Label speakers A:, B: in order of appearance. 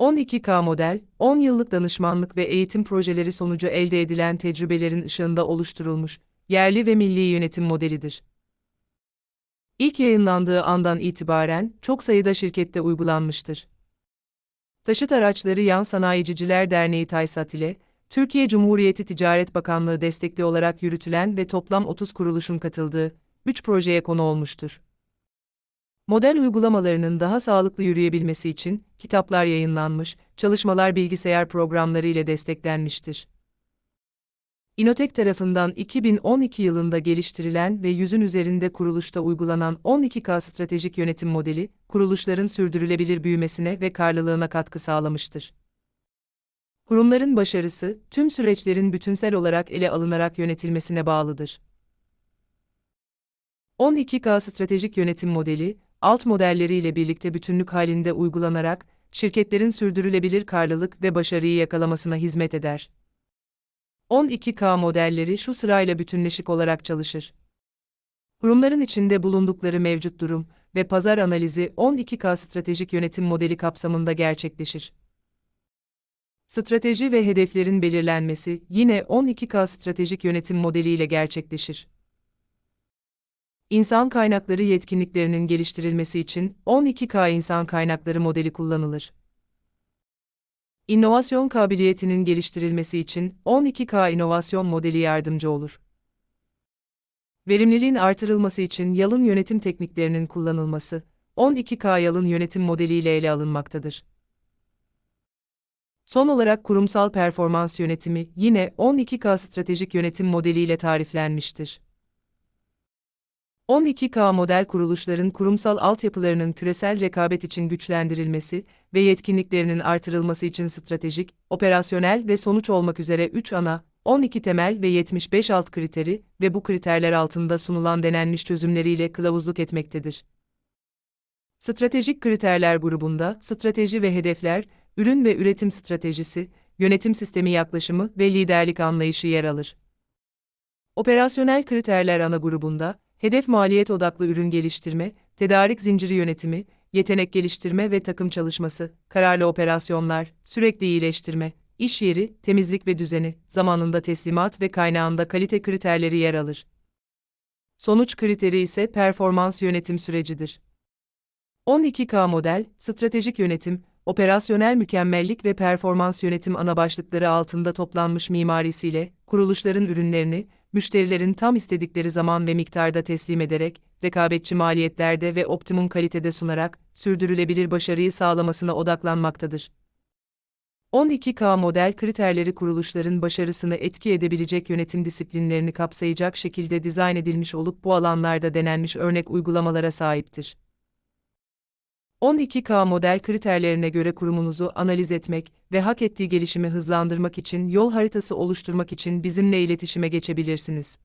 A: 12K model, 10 yıllık danışmanlık ve eğitim projeleri sonucu elde edilen tecrübelerin ışığında oluşturulmuş, yerli ve milli yönetim modelidir. İlk yayınlandığı andan itibaren çok sayıda şirkette uygulanmıştır. Taşıt Araçları Yan Sanayiciciler Derneği TAYSAT ile Türkiye Cumhuriyeti Ticaret Bakanlığı destekli olarak yürütülen ve toplam 30 kuruluşun katıldığı 3 projeye konu olmuştur. Model uygulamalarının daha sağlıklı yürüyebilmesi için kitaplar yayınlanmış, çalışmalar bilgisayar programları ile desteklenmiştir. İnotek tarafından 2012 yılında geliştirilen ve yüzün üzerinde kuruluşta uygulanan 12K stratejik yönetim modeli, kuruluşların sürdürülebilir büyümesine ve karlılığına katkı sağlamıştır. Kurumların başarısı, tüm süreçlerin bütünsel olarak ele alınarak yönetilmesine bağlıdır. 12K stratejik yönetim modeli, alt modelleriyle birlikte bütünlük halinde uygulanarak, şirketlerin sürdürülebilir karlılık ve başarıyı yakalamasına hizmet eder. 12K modelleri şu sırayla bütünleşik olarak çalışır. Kurumların içinde bulundukları mevcut durum ve pazar analizi 12K stratejik yönetim modeli kapsamında gerçekleşir. Strateji ve hedeflerin belirlenmesi yine 12K stratejik yönetim modeliyle gerçekleşir. İnsan kaynakları yetkinliklerinin geliştirilmesi için 12K insan kaynakları modeli kullanılır. İnovasyon kabiliyetinin geliştirilmesi için 12K inovasyon modeli yardımcı olur. Verimliliğin artırılması için yalın yönetim tekniklerinin kullanılması 12K yalın yönetim modeliyle ele alınmaktadır. Son olarak kurumsal performans yönetimi yine 12K stratejik yönetim modeliyle tariflenmiştir. 12K model kuruluşların kurumsal altyapılarının küresel rekabet için güçlendirilmesi ve yetkinliklerinin artırılması için stratejik, operasyonel ve sonuç olmak üzere 3 ana, 12 temel ve 75 alt kriteri ve bu kriterler altında sunulan denenmiş çözümleriyle kılavuzluk etmektedir. Stratejik kriterler grubunda strateji ve hedefler, ürün ve üretim stratejisi, yönetim sistemi yaklaşımı ve liderlik anlayışı yer alır. Operasyonel kriterler ana grubunda, hedef maliyet odaklı ürün geliştirme, tedarik zinciri yönetimi, yetenek geliştirme ve takım çalışması, kararlı operasyonlar, sürekli iyileştirme, iş yeri, temizlik ve düzeni, zamanında teslimat ve kaynağında kalite kriterleri yer alır. Sonuç kriteri ise performans yönetim sürecidir. 12K model, stratejik yönetim, operasyonel mükemmellik ve performans yönetim ana başlıkları altında toplanmış mimarisiyle, kuruluşların ürünlerini, müşterilerin tam istedikleri zaman ve miktarda teslim ederek, rekabetçi maliyetlerde ve optimum kalitede sunarak, sürdürülebilir başarıyı sağlamasına odaklanmaktadır. 12K model kriterleri kuruluşların başarısını etki edebilecek yönetim disiplinlerini kapsayacak şekilde dizayn edilmiş olup bu alanlarda denenmiş örnek uygulamalara sahiptir. 12K model kriterlerine göre kurumunuzu analiz etmek ve hak ettiği gelişimi hızlandırmak için yol haritası oluşturmak için bizimle iletişime geçebilirsiniz.